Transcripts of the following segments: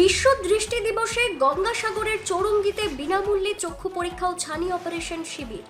বিশ্ব দৃষ্টি দিবসে গঙ্গাসাগরের চৌরঙ্গিতে বিনামূল্যে চক্ষু পরীক্ষা ও ছানি অপারেশন শিবির।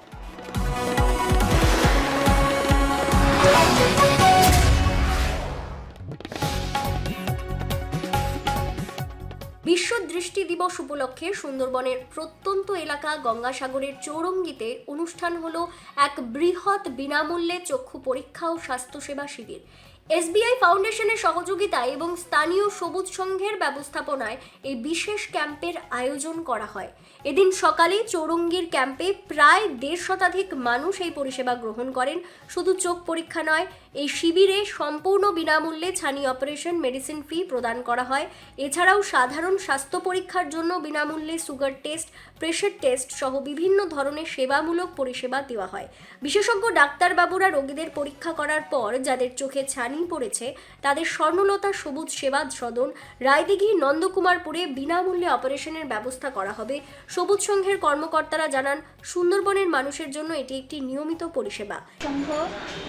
বিশ্ব দৃষ্টি দিবস উপলক্ষে সুন্দরবনের প্রত্যন্ত এলাকা গঙ্গাসাগরের চৌরঙ্গিতে অনুষ্ঠান হলো এক বৃহৎ বিনামূল্যে চক্ষু পরীক্ষা ও স্বাস্থ্যসেবা শিবির। এসবিআই ফাউন্ডেশনের সহযোগিতায় এবং স্থানীয় সবুজ সংঘের ব্যবস্থাপনায় এই বিশেষ ক্যাম্পের আয়োজন করা হয়। এদিন সকালে চৌরঙ্গীর ক্যাম্পে প্রায় দেড় শতাধিক মানুষ এই পরিষেবা গ্রহণ করেন। শুধু চোখ পরীক্ষা নয় এই শিবিরে সম্পূর্ণ বিনামূল্যে ছানি অপারেশন মেডিসিন ফি প্রদান করা হয়। এছাড়াও সাধারণ স্বাস্থ্য পরীক্ষার জন্য বিনামূল্যে সুগার টেস্ট প্রেশার টেস্ট সহ বিভিন্ন ধরনের সেবামূলক পরিষেবা দেওয়া হয়। বিশেষজ্ঞ ডাক্তারবাবুরা রোগীদের পরীক্ষা করার পর যাদের চোখে ছানি পড়েছে, তাদের স্বর্ণলতা সবুজ সেবা সদন, রায়দিঘি নন্দকুমারপুরে বিনামূল্যে অপারেশনের ব্যবস্থা করা হবে। সবুজ সংঘের কর্মকর্তারা জানান, সুন্দরবনের মানুষের জন্য এটি একটি নিয়মিত পরিষেবা। সংঘ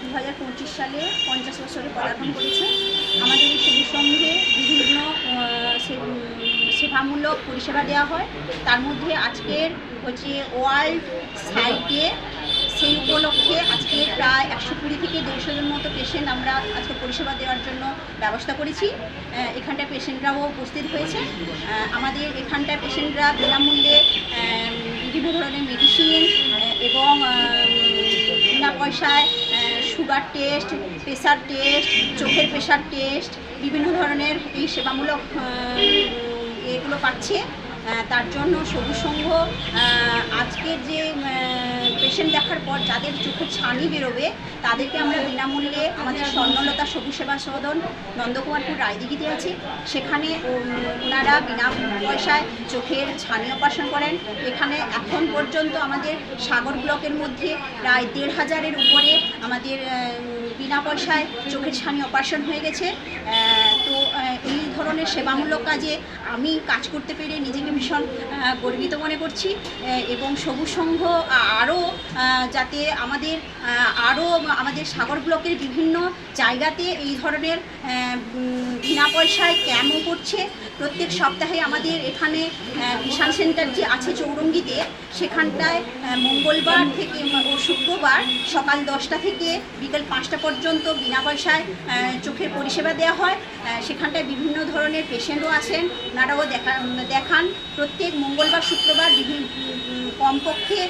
দু হাজার পঁচিশ পঞ্চাশ বছরে পদার্পণ করেছে। আমাদের এই সংঘে বিভিন্ন সেবামূলক পরিষেবা দেওয়া হয়। তার মধ্যে আজকের হচ্ছে ওয়ার্ল্ড সাইটে সেই উপলক্ষে আজকে প্রায় একশো কুড়ি থেকে দেড়শো জন মতো পেশেন্ট আমরা আজকে পরিষেবা দেওয়ার জন্য ব্যবস্থা করেছি। এখানটায় পেশেন্টরাও উপস্থিত হয়েছে। আমাদের এখানটায় পেশেন্টরা বিনামূল্যে বিভিন্ন ধরনের মেডিসিন এবং বিনা পয়সায় সুগার টেস্ট প্রেশার টেস্ট, চোখের প্রেশার টেস্ট, বিভিন্ন ধরনের এই সেবামূলক এগুলো পাচ্ছে। তার জন্য সবুজ সংঘ আজকের যে পেশেন্ট দেখার পর যাদের চোখে ছানি বেরোবে, তাদেরকে আমরা বিনামূল্যে আমাদের স্বর্ণলতা সবুজ সেবা সদন নন্দকুমারপুর রায়দিঘিতে আছে। সেখানে ওনারা বিনা পয়সায় চোখের ছানি অপারেশন করেন। এখানে এখন পর্যন্ত আমাদের সাগর ব্লকের মধ্যে প্রায় দেড় হাজারের উপরে আমাদের বিনা পয়সায় চোখের ছানি অপারেশন হয়ে গেছে। এই ধরনের সেবামূলক কাজে আমি কাজ করতে পেরে নিজেকে ভীষণ গর্বিত মনে করছি এবং সবুজ সংঘ আরও যাতে আমাদের আরও আমাদের সাগর ব্লকের বিভিন্ন জায়গাতে এই ধরনের বিনা পয়সায় ক্যাম্পও করছে। প্রত্যেক সপ্তাহে আমাদের এখানে ভিশান সেন্টার যে আছে চৌরঙ্গিতে সেখানটায় মঙ্গলবার থেকে ও শুক্রবার সকাল দশটা থেকে বিকেল পাঁচটা পর্যন্ত বিনা পয়সায় চোখের পরিষেবা দেওয়া হয়। সেখানটায় বিভিন্ন ধরনের পেশেন্টও আছেন। ওনারাও দেখা দেখান। প্রত্যেক মঙ্গলবার, শুক্রবার বিভিন্ন কমপক্ষে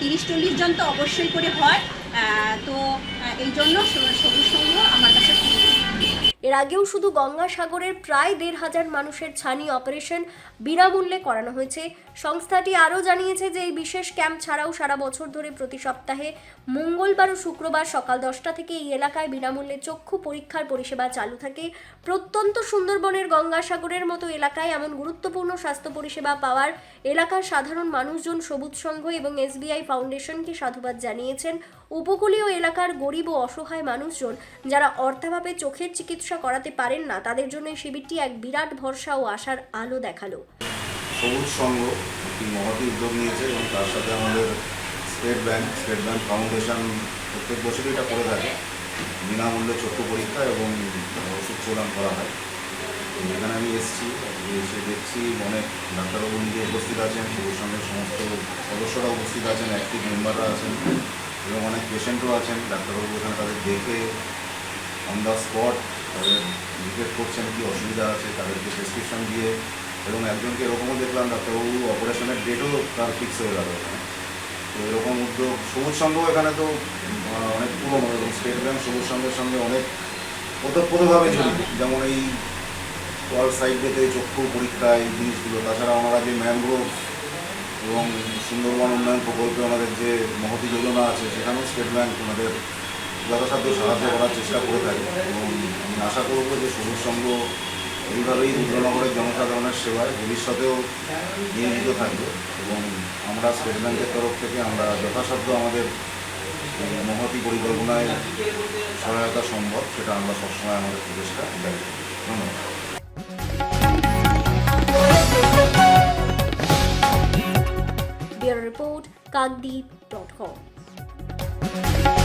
তিরিশ চল্লিশ জন তো অবশ্যই করে হয়। তো এই জন্য সবুজ সংঘ আমার কাছে খুব এর আগেও শুধু গঙ্গাসাগরের প্রায় দেড় হাজার মানুষের ছানি অপারেশন বিনামূল্যে করানো হয়েছে। সংস্থাটি আরও জানিয়েছে যে, এই বিশেষ ক্যাম্প ছাড়াও সারা বছর ধরে প্রতি সপ্তাহে মঙ্গলবার ও শুক্রবার সকাল দশটা থেকে এই এলাকায় বিনামূল্যে চক্ষু পরীক্ষার পরিষেবা চালু থাকে। প্রত্যন্ত সুন্দরবনের গঙ্গাসাগরের মতো এলাকায় এমন গুরুত্বপূর্ণ স্বাস্থ্য পরিষেবা পাওয়ার এলাকার সাধারণ মানুষজন সবুজ সংঘ এবং এসবিআই ফাউন্ডেশনকে সাধুবাদ জানিয়েছেন উপকূলীয় এলাকার গরিব ও অসহায় মানুষজন যারা অর্থাভাবে চোখের চিকিৎসা করাতে পারেন না, তাদের জন্য এই শিবিরটি এক বিরাট ভরসা ও আশার আলো দেখাল। সবুজ সংঘ একটি মহতি উদ্যোগ নিয়েছে এবং তার সাথে আমাদের state bank state bank foundation প্রত্যেক বছরই এটা করে থাকে। বিনামূল্যে চক্ষু পরীক্ষা এবং ওষুধ প্রদান করা হয়। এখানে আমি এসেছি, এসে দেখছি অনেক ডাক্তারবাবু নিজে উপস্থিত আছেন, সবুজ সংঘের সমস্ত সদস্যরা উপস্থিত আছেন অ্যাক্টিভ মেম্বাররা আছেন। এবং অনেক পেশেন্টও আছেন, ডাক্তারবাবু ওখানে তাদের দেখে অন দ্য স্পট তাদের ডিটেক্ট করছেন কী অসুবিধা আছে, তাদেরকে প্রেসক্রিপশন দিয়ে এবং একজনকে এরকমও দেখলাম, ডাক্তারবাবু অপারেশনের ডেটও তার ফিক্স হয়ে গেল এখানে। তো এরকম উদ্যোগ, সবুজ সংঘ এখানে তো অনেক পুরনো এবং স্টেট ব্যাংক সবুজ সংঘের সঙ্গে অনেক ওতপ্রোতভাবে জড়িত। যেমন এই ওয়াল সাইড থেকে চক্ষু পরীক্ষা, এই জিনিসগুলো, তাছাড়া ওনারা যে ম্যানগ্রোভ এবং সুন্দরবন উন্নয়ন প্রকল্পে ওনাদের যে মহতি যোজনা আছে, সেখানেও স্টেট ব্যাংক ওনাদের যথাসাধ্য সাহায্য করার চেষ্টা করে থাকে। এবং আমি আশা করব যে সবুজ সংঘ এইভাবেই রুদ্রনগরের জনসাধারণের সেবায় ভবিষ্যতেও নিয়োজিত থাকবে এবং আমরা স্টেট ব্যাংকের তরফ থেকে আমরা যথাসাধ্য আমাদের মহতি পরিকল্পনায় সহায়তা সম্ভব, সেটা আমরা সবসময় আমাদের প্রচেষ্টা। জারি ধন্যবাদ। Their report, Kagdeep.com.